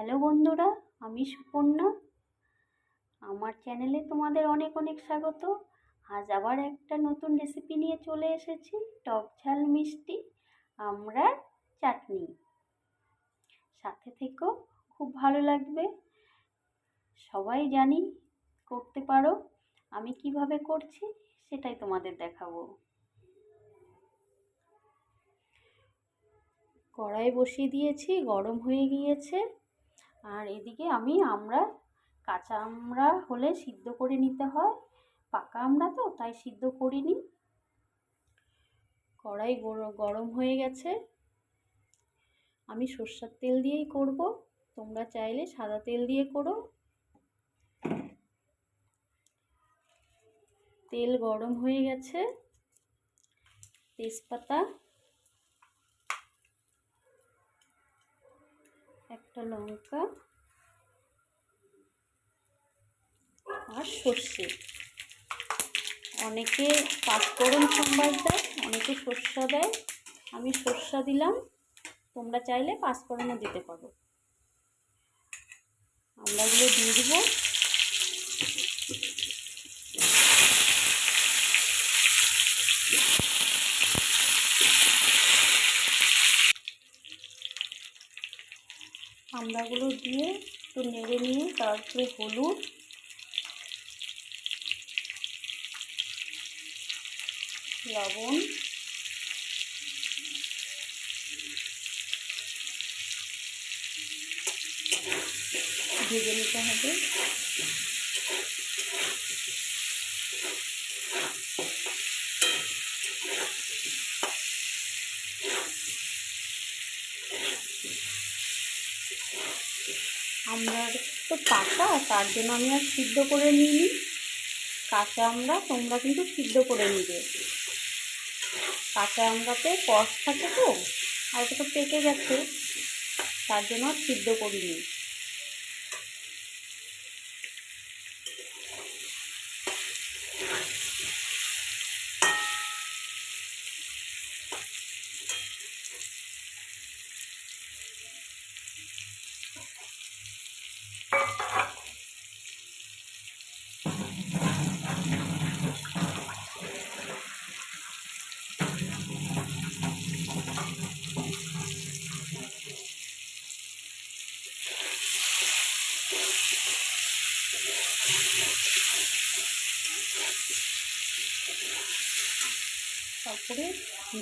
Hello বন্ধুরা, আমি সুপর্ণা। আমার চ্যানেলে তোমাদের অনেক অনেক স্বাগত। আজ আবার একটা নতুন রেসিপি নিয়ে চলে এসেছি, টক ঝাল মিষ্টি আমরা চাটনি। সাথে থেকেও খুব ভালো লাগবে। সবাই জানি করতে পারো, আমি কীভাবে করছি সেটাই তোমাদের দেখাবো। কড়াই বসিয়ে দিয়েছি, গরম হয়ে গিয়েছে। আর এদিকে আমি আমরা কাঁচা আমড়া হলে সিদ্ধ করে নিতে হয়। পাকা আমরা তো, তাই সিদ্ধ করিনি। কড়াই গরম হয়ে গেছে। আমি সর্ষার তেল দিয়েই করব। তোমরা চাইলে সাদা তেল দিয়ে করো। তেল গরম হয়ে গেছে। তেজপাতা একটা লঙ্কা আর সর্ষে। অনেকে পাঁচফোড়ন সম্বাদ দেয়, অনেকে সর্ষা দেয়। আমি সর্ষা দিলাম, তোমরা চাইলে পাঁচফোড়নও দিতে পারো। আমরা এগুলো দিয়ে দেবো। আমড়াগুলো দিয়ে একটু নেড়ে নিয়ে তারপরে হলুদ। লবণ। ভেজে নিতে হবে। আমরা তো পাকা তার জন্য আমি আর সিদ্ধ করে নিইনি। কাঁচা আমরা তোমরা কিন্তু সিদ্ধ করে নিবে। কাঁচা আমরাতে কষ থাকে তো, আর এটা তো পেকে গেছে, তার জন্য আর সিদ্ধ করিনি। তারপরে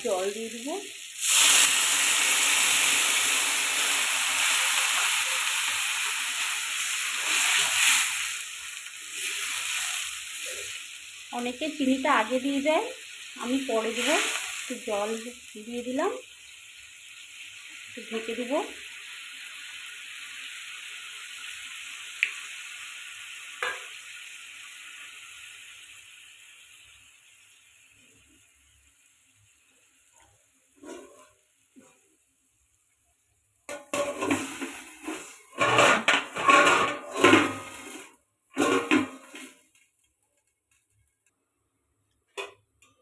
জল দিয়ে দেবো। অনেকে চিনিটা আগে দিয়ে দেয়, আমি পরে দেবো। একটু জল দিয়ে দিলাম, একটু ঢেকে দেবো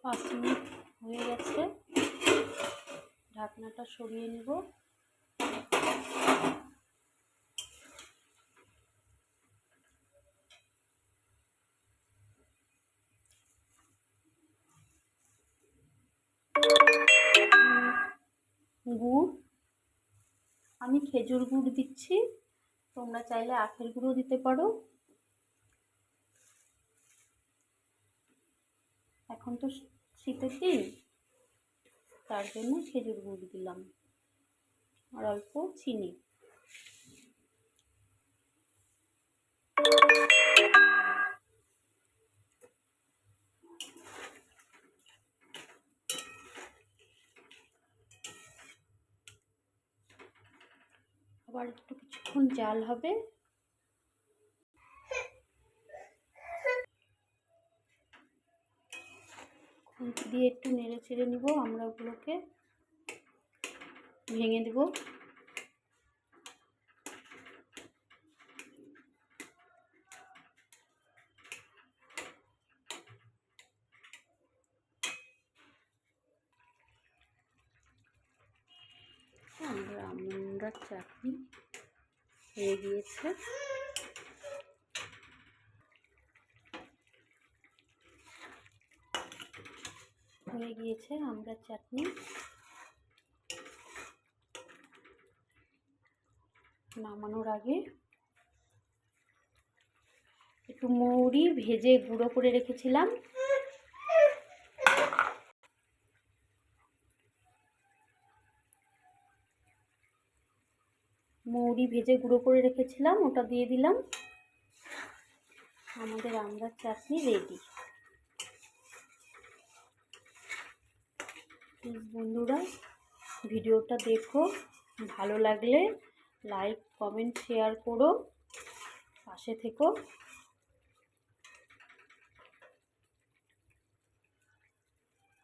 পাঁচ মিনিট হয়ে গেছে ঢাকনাটা সরিয়ে নেব। গুড়। আমি খেজুর গুড় দিচ্ছি। তোমরা চাইলে আখের গুঁড়ো দিতে পারো। এখন তো শীতের দিন। তার জন্য খেজুর গুড় দিলাম। আর অল্প চিনি। আবার একটু কিছুক্ষণ জাল হবে। খুন্তি দিয়ে একটু নেড়ে চেড়ে নিব, আমরা ওগুলোকে ভেঙে দেব। আমরা আমরা চাটনি হয়ে গিয়েছে। হয়ে গিয়েছে আমরা চাটনি। নামানোর আগে একটু মৌরি ভেজে গুঁড়ো করে রেখেছিলাম। মৌরি ভেজে গুঁড়ো করে রেখেছিলাম, ওটা দিয়ে দিলাম। আমাদের আমড়ার চাটনি রেডি বন্ধুরা ভিডিওটা দেখো ভালো লাগলে লাইক কমেন্ট শেয়ার করো পাশে থেকো।